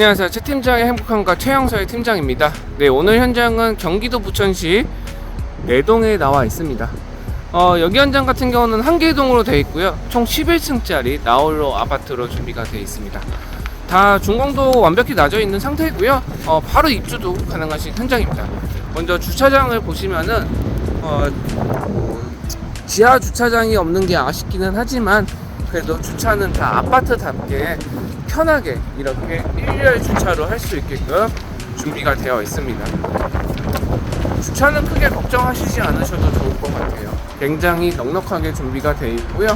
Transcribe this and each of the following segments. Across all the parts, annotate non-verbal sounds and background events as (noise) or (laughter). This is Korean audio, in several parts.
안녕하세요. 최 팀장의 행복한가 최영서의 팀장입니다. 네, 오늘 현장은 경기도 부천시 내동에 나와 있습니다. 어, 여기 현장 같은 경우는 한 개동으로 되어 있고요. 총 11층짜리 나홀로 아파트로 준비가 되어 있습니다. 다 중공도 완벽히 낮아 있는 상태이고요. 어, 바로 입주도 가능하신 현장입니다. 먼저 주차장을 보시면은 어, 지하 주차장이 없는 게 아쉽기는 하지만 그래도 주차는 다 아파트답게 편하게 이렇게 일렬 주차로 할 수 있게끔 준비가 되어 있습니다. 주차는 크게 걱정하시지 않으셔도 좋을 것 같아요. 굉장히 넉넉하게 준비가 되어 있고요.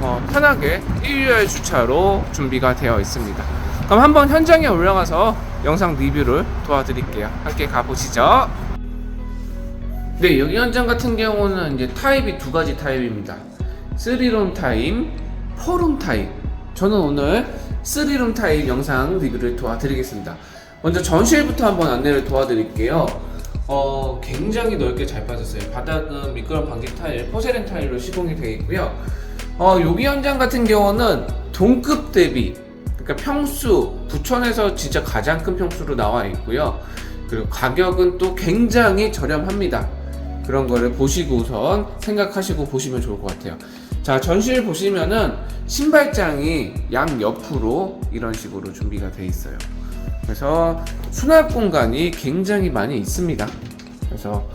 어, 편하게 일렬 주차로 준비가 되어 있습니다. 그럼 한번 현장에 올라가서 영상 리뷰를 도와드릴게요. 함께 가보시죠. 네, 여기 현장 같은 경우는 이제 타입이 두 가지 타입입니다. 3룸 타입, 4룸 타입. 저는 오늘 3룸 타입 영상 리뷰를 도와드리겠습니다. 먼저 전실부터 한번 안내를 도와드릴게요. 어, 굉장히 넓게 잘 빠졌어요. 바닥은 미끄럼 방지 타일, 포세린 타일로 시공이 되어 있고요. 어, 여기 현장 같은 경우는 동급 대비, 그러니까 평수, 부천에서 진짜 가장 큰 평수로 나와 있고요. 그리고 가격은 또 굉장히 저렴합니다. 그런 거를 보시고선 생각하시고 보시면 좋을 것 같아요. 자, 전실 보시면은 신발장이 양 옆으로 이런 식으로 준비가 돼 있어요. 그래서 수납 공간이 굉장히 많이 있습니다. 그래서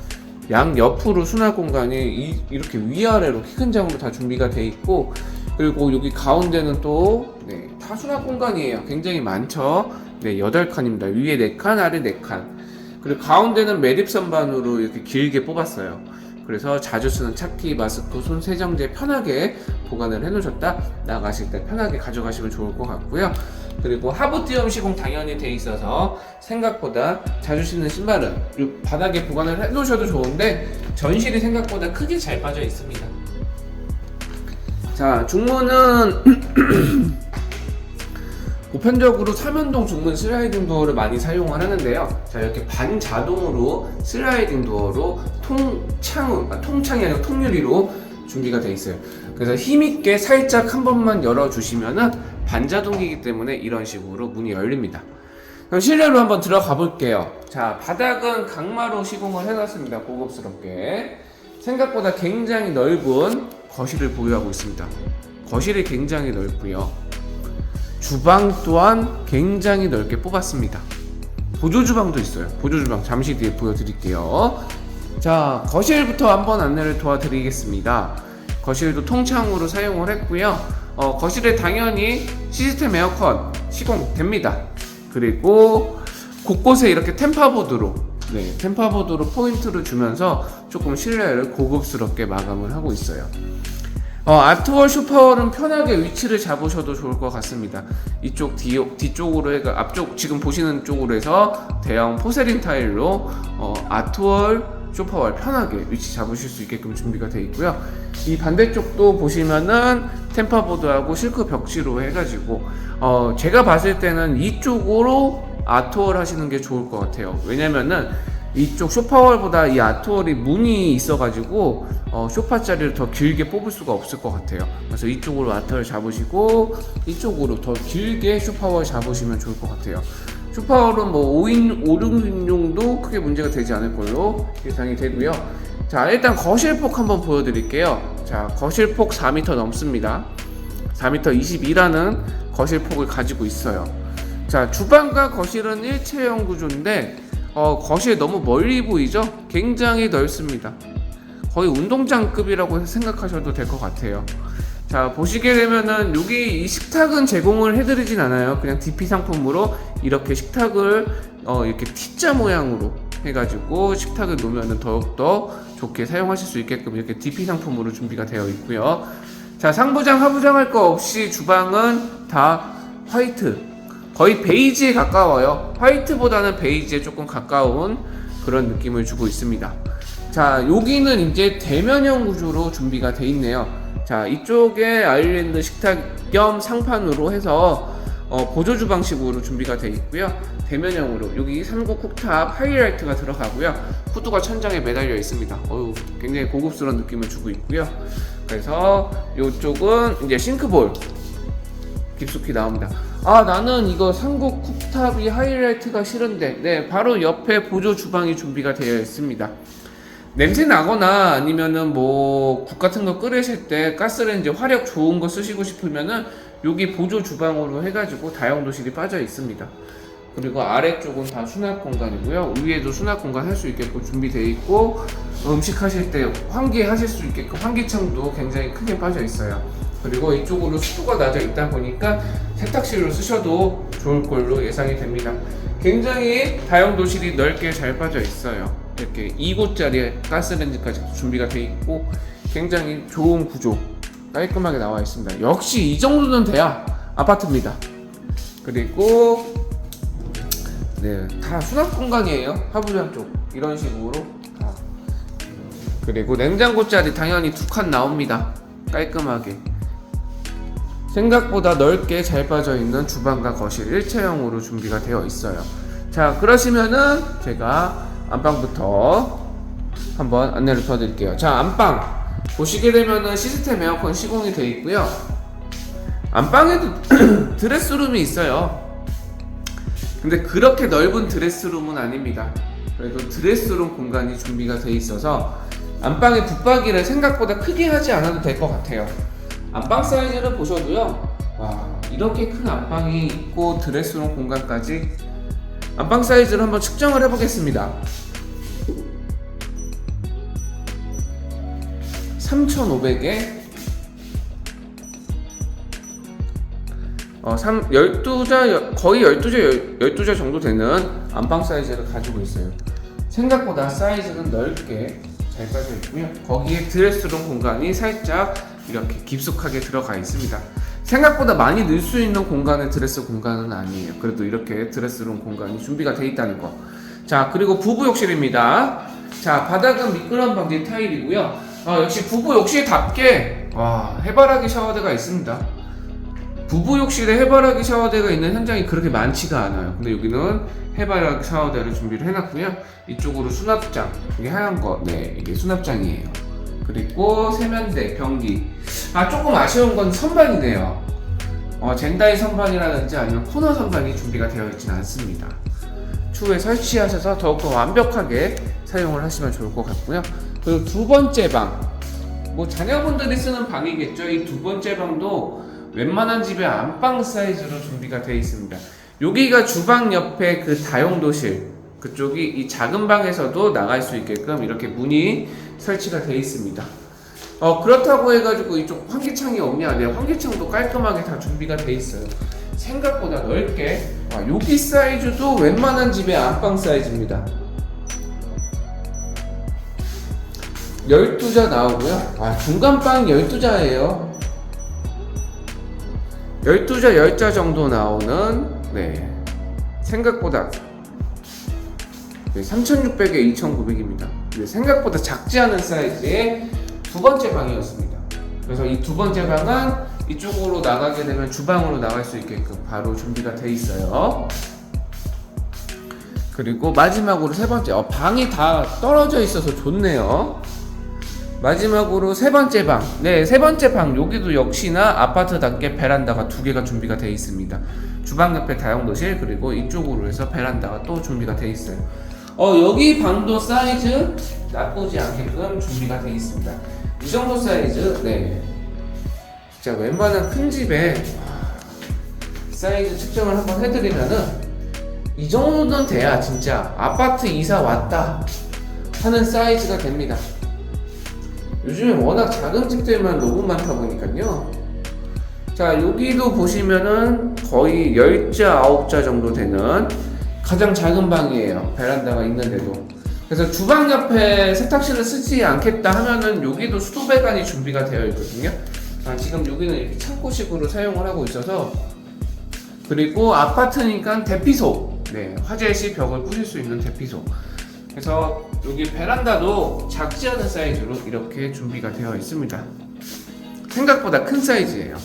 양 옆으로 수납 공간이 이, 이렇게 위아래로 키큰 장으로 다 준비가 돼 있고 그리고 여기 가운데는 또 네, 다 수납 공간이에요. 굉장히 많죠. 네, 8칸입니다. 위에 4칸, 아래 4칸. 그리고 가운데는 매립 선반으로 이렇게 길게 뽑았어요. 그래서 자주 쓰는 차키, 마스크, 손 세정제 편하게 보관을 해놓으셨다 나가실 때 편하게 가져가시면 좋을 것 같고요. 그리고 하부띄엄 시공 당연히 돼 있어서 생각보다 자주 신는 신발은 이 바닥에 보관을 해놓으셔도 좋은데 전실이 생각보다 크게 잘 빠져 있습니다. 자 중문은 (clears throat) 보편적으로 삼연동 중문 슬라이딩 도어를 많이 사용을 하는데요. 자 이렇게 반자동으로 슬라이딩 도어로 통창 아, 통창이 아니라 통유리로 준비가 되어 있어요. 그래서 힘있게 살짝 한 번만 열어주시면은 반자동이기 때문에 이런 식으로 문이 열립니다. 그럼 실내로 한번 들어가 볼게요. 자 바닥은 강마로 시공을 해놨습니다. 고급스럽게 생각보다 굉장히 넓은 거실을 보유하고 있습니다. 거실이 굉장히 넓고요. 주방 또한 굉장히 넓게 뽑았습니다. 보조 주방도 있어요. 보조 주방 잠시 뒤에 보여드릴게요. 자, 거실부터 한번 안내를 도와드리겠습니다. 거실도 통창으로 사용을 했고요. 어, 거실에 당연히 시스템 에어컨 시공됩니다. 그리고 곳곳에 이렇게 템파보드로 네, 템파보드로 포인트를 주면서 조금 실내를 고급스럽게 마감을 하고 있어요. 어, 아트월 슈퍼월은 편하게 위치를 잡으셔도 좋을 것 같습니다. 이쪽 뒤, 뒤쪽으로 해가 앞쪽 지금 보시는 쪽으로 해서 대형 포세린 타일로 어, 아트월 쇼파월 편하게 위치 잡으실 수 있게끔 준비가 되어 있고요. 이 반대쪽도 보시면은 템파보드하고 실크 벽지로 해가지고 어, 제가 봤을 때는 이쪽으로 아트월 하시는 게 좋을 것 같아요. 왜냐면은 이쪽 쇼파월보다 이 아트월이 문이 있어가지고 어, 쇼파 자리를 더 길게 뽑을 수가 없을 것 같아요. 그래서 이쪽으로 아트월 잡으시고 이쪽으로 더 길게 쇼파월 잡으시면 좋을 것 같아요. 쇼파월은 뭐 5인, 5, 6인용도 크게 문제가 되지 않을 걸로 예상이 되고요. 자, 일단 거실폭 한번 보여드릴게요. 자, 거실폭 4m 넘습니다. 4m 22라는 거실폭을 가지고 있어요. 자, 주방과 거실은 일체형 구조인데 어, 거실 너무 멀리 보이죠? 굉장히 넓습니다. 거의 운동장급이라고 생각하셔도 될 것 같아요. 자, 보시게 되면은 여기 이 식탁은 제공을 해드리진 않아요. 그냥 DP 상품으로 이렇게 식탁을 어, 이렇게 T자 모양으로 해가지고 식탁을 놓으면은 더욱더 좋게 사용하실 수 있게끔 이렇게 DP 상품으로 준비가 되어 있고요. 자, 상부장, 하부장 할 거 없이 주방은 다 화이트 거의 베이지에 가까워요. 화이트보다는 베이지에 조금 가까운 그런 느낌을 주고 있습니다. 자, 여기는 이제 대면형 구조로 준비가 돼 있네요. 자, 이쪽에 아일랜드 식탁 겸 상판으로 해서 어, 보조 주 방식으로 준비가 돼 있고요. 대면형으로 여기 3구 쿡탑 하이라이트가 들어가고요. 후드가 천장에 매달려 있습니다. 어유, 굉장히 고급스러운 느낌을 주고 있고요. 그래서 이쪽은 이제 싱크볼 깊숙이 나옵니다. 아 나는 이거 삼국 쿡탑이 하이라이트가 싫은데 네 바로 옆에 보조 주방이 준비가 되어 있습니다. 냄새 나거나 아니면은 뭐 국 같은 거 끓이실 때 가스레인지 화력 좋은 거 쓰시고 싶으면은 여기 보조 주방으로 해가지고 다용도실이 빠져 있습니다. 그리고 아래쪽은 다 수납 공간이고요. 위에도 수납 공간 할 수 있게끔 준비되어 있고 음식 하실 때 환기 하실 수 있게끔 환기창도 굉장히 크게 빠져 있어요. 그리고 이쪽으로 습도가 낮아 있다 보니까 세탁실로 쓰셔도 좋을 걸로 예상이 됩니다. 굉장히 다용 도실이 넓게 잘 빠져 있어요. 이렇게 2곳짜리 가스레인지까지 준비가 되어 있고 굉장히 좋은 구조 깔끔하게 나와 있습니다. 역시 이 정도는 돼야 아파트입니다. 그리고 네, 다 수납 공간이에요. 하부장 쪽 이런 식으로 다. 그리고 냉장고 자리 당연히 두 칸 나옵니다. 깔끔하게. 생각보다 넓게 잘 빠져 있는 주방과 거실 일체형으로 준비가 되어 있어요. 자, 그러시면은 제가 안방부터 한번 안내를 도와드릴게요. 자, 안방 보시게 되면은 시스템 에어컨 시공이 되어 있고요. 안방에도 (clears throat) 드레스룸이 있어요. 근데 그렇게 넓은 드레스룸은 아닙니다. 그래도 드레스룸 공간이 준비가 돼 있어서 안방의 붙박이를 생각보다 크게 하지 않아도 될 것 같아요. 안방 사이즈를 보셔도요. 와 이렇게 큰 안방이 있고 드레스룸 공간까지 안방 사이즈를 한번 측정을 해보겠습니다. 3,500에 어, 3, 12자, 거의 12자, 12자 정도 되는 안방 사이즈를 가지고 있어요. 생각보다 사이즈는 넓게 잘 빠져 있고요. 거기에 드레스룸 공간이 살짝 이렇게 깊숙하게 들어가 있습니다. 생각보다 많이 넣을 수 있는 공간의 드레스 공간은 아니에요. 그래도 이렇게 드레스룸 공간이 준비가 되어 있다는 거. 자, 그리고 부부 욕실입니다. 자, 바닥은 미끄럼 방지 타일이고요. 어, 역시 부부 욕실답게 와, 해바라기 샤워대가 있습니다. 부부 욕실에 해바라기 샤워대가 있는 현장이 그렇게 많지가 않아요. 근데 여기는 해바라기 샤워대를 준비를 해놨고요. 이쪽으로 수납장, 이게 하얀 거, 네, 이게 수납장이에요. 그리고 세면대, 변기. 아, 조금 아쉬운 건 선반이네요. 어, 젠다이 선반이라든지 아니면 코너 선반이 준비가 되어 있지는 않습니다. 추후에 설치하셔서 더욱더 완벽하게 사용을 하시면 좋을 것 같고요. 그리고 두 번째 방. 뭐 자녀분들이 쓰는 방이겠죠. 이 두 번째 방도 웬만한 집의 안방 사이즈로 준비가 되어 있습니다. 여기가 주방 옆에 그 다용도실 그쪽이 이 작은 방에서도 나갈 수 있게끔 이렇게 문이 설치가 되어 있습니다. 어 그렇다고 해가지고 이쪽 환기창이 없냐? 네, 환기창도 깔끔하게 다 준비가 되어 있어요. 생각보다 넓게 아, 여기 사이즈도 웬만한 집의 안방 사이즈입니다. 12자 나오고요. 아, 중간방 12자예요. 12자, 10자 정도 나오는 네. 생각보다 네, 3600에 2900입니다. 네, 생각보다 작지 않은 사이즈의 두 번째 방이었습니다. 그래서 이 두 번째 방은 이쪽으로 나가게 되면 주방으로 나갈 수 있게끔 바로 준비가 돼 있어요. 그리고 마지막으로 세 번째, 어, 방이 다 떨어져 있어서 좋네요. 마지막으로 세 번째 방. 네, 세 번째 방. 여기도 역시나 아파트답게 베란다가 두 개가 준비가 되어 있습니다. 주방 옆에 다용도실 그리고 이쪽으로 해서 베란다가 또 준비가 되어 있어요. 어, 여기 방도 사이즈 나쁘지 않게끔 준비가 되어 있습니다. 이 정도 사이즈, 네. 진짜 웬만한 큰 집에 사이즈 측정을 한번 해드리면은 이 정도는 돼야 진짜 아파트 이사 왔다 하는 사이즈가 됩니다. 요즘에 워낙 작은 집들만 너무 많다 보니까요. 자, 여기도 보시면은 거의 10자, 9자 정도 되는 가장 작은 방이에요. 베란다가 있는데도. 그래서 주방 옆에 세탁실을 쓰지 않겠다 하면은 여기도 수도 배관이 준비가 되어 있거든요. 아, 지금 여기는 이렇게 창고식으로 사용을 하고 있어서 그리고 아파트니까 대피소. 네, 화재 시 벽을 부실 수 있는 대피소. 그래서 여기 베란다도 작지 않은 사이즈로 이렇게 준비가 되어 있습니다. 생각보다 큰 사이즈예요.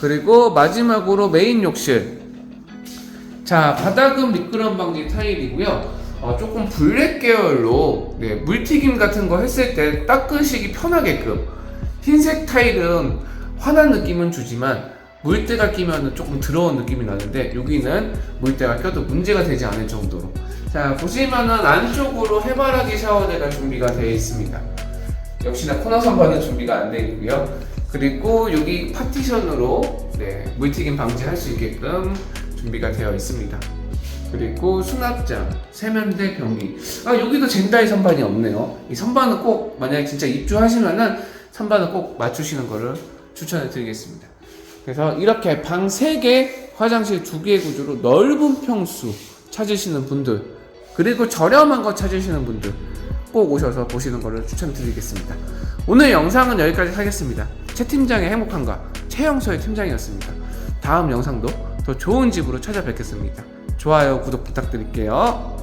그리고 마지막으로 메인 욕실. 자, 바닥은 미끄럼 방지 타일이고요. 어, 조금 블랙 계열로 네, 물튀김 같은 거 했을 때 닦으시기 편하게끔. 흰색 타일은 환한 느낌은 주지만 물때가 끼면 조금 더러운 느낌이 나는데 여기는 물때가 껴도 문제가 되지 않을 정도로. 자 보시면은 안쪽으로 해바라기 샤워대가 준비가 되어 있습니다. 역시나 코너 선반은 준비가 안 되어 있고요. 그리고 여기 파티션으로 네, 물튀김 방지할 수 있게끔 준비가 되어 있습니다 그리고 수납장, 세면대, 변기. 아 여기도 젠다이 선반이 없네요. 이 선반은 꼭 만약에 진짜 입주하시면은 선반은 꼭 맞추시는 거를 추천해 드리겠습니다. 그래서 이렇게 방 3개, 화장실 2개 구조로 넓은 평수 찾으시는 분들 그리고 저렴한 거 찾으시는 분들 꼭 오셔서 보시는 거를 추천드리겠습니다. 오늘 영상은 여기까지 하겠습니다. 최 팀장의 행복한가 최영서의 팀장이었습니다. 다음 영상도 더 좋은 집으로 찾아뵙겠습니다. 좋아요, 구독 부탁드릴게요.